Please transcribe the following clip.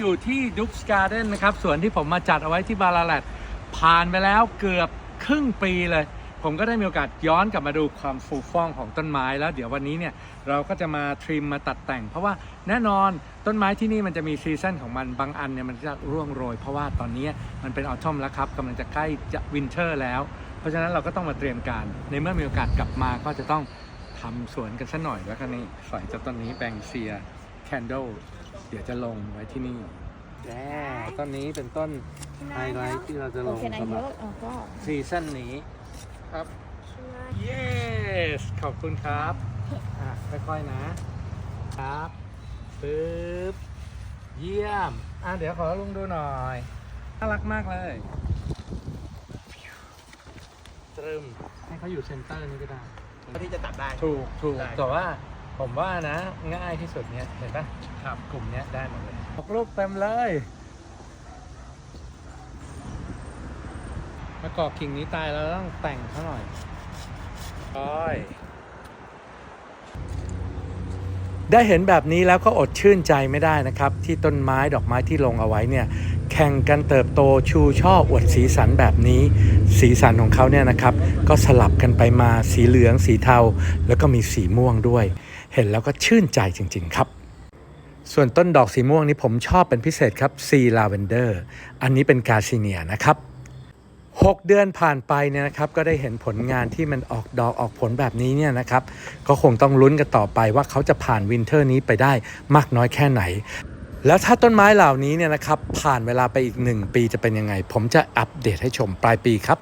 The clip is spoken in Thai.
อยู่ที่ดุ๊กสการ์เดนนะครับสวนที่ผมมาจัดเอาไว้ที่บาลาแลดผ่านไปแล้วเกือบครึ่งปีเลย ผมก็ได้มีโอกาสย้อนกลับมาดูความฟูฟ่องของต้นไม้แล้ว เดี๋ยววันนี้เนี่ยเราก็จะมาทริมมาตัดแต่ง เพราะว่าแน่นอนต้นไม้ที่นี่มันจะมีซีซั่นของมันบางอันเนี่ยมันจะร่วงโรย เพราะว่าตอนนี้มันเป็นออทอมแล้วครับกำลังจะใกล้จะวินเทอร์แล้ว เพราะฉะนั้นเราก็ต้องมาเตรียมการ ในเมื่อมีโอกาสกลับมาก็จะต้องทำสวนกันสักหน่อยแล้วก็นี่สอยจากต้นนี้แบงเซียแคนโด เดี๋ยวจะลงไว้ที่นี่แย่ต้นนี้เป็นต้นไฮไลท์ที่เราจะลง Okay, now สำหรับ you oh god. ซีซั่นนี้ครับ yes ขอบคุณครับอะค่อยๆนะ ครับปึ๊บเยี่ยม อะเดี๋ยวขอลุงดูหน่อยน่ารักมากเลยตรึมให้เขาอยู่เซนเตอร์นี่ก็ได้ ที่จะตัดได้ ถูกถูกได้แต่ว่า ผมว่านะง่ายที่สุดเนี่ยเห็นปะครับกลุ่มเนี้ยได้หมดเลยออกลูกเต็มเลยมะกอกกิ่งนี้ตายแล้วต้องแต่งเขาหน่อยร้อยได้เห็นแบบนี้แล้วก็อดชื่นใจไม่ได้นะครับ ที่ต้นไม้ดอกไม้ที่ลงเอาไว้เนี่ยแข่งกันเติบโตชูช่ออวดสีสันแบบนี้ สีสันของเขาเนี่ยนะครับ ก็สลับกันไปมาสีเหลืองสีเทา แล้วก็มีสีม่วงด้วย เห็นแล้วก็ชื่นใจจริง ๆ ครับส่วนต้นดอกสีม่วงนี้ผมชอบเป็นพิเศษครับซีลาเวนเดอร์อันนี้เป็นกาซิเนียนะครับ 6 เดือนผ่านไปเนี่ยนะครับ ก็ได้เห็นผลงานที่มันออกดอกออกผลแบบนี้เนี่ยนะครับ ก็คงต้องลุ้นกันต่อไปว่าเขาจะผ่านวินเทอร์นี้ไปได้มากน้อยแค่ไหน แล้วถ้าต้นไม้เหล่านี้เนี่ยนะครับ ผ่านเวลาไปอีก 1 ปีจะเป็นยังไง ผมจะอัปเดตให้ชมปลายปีครับ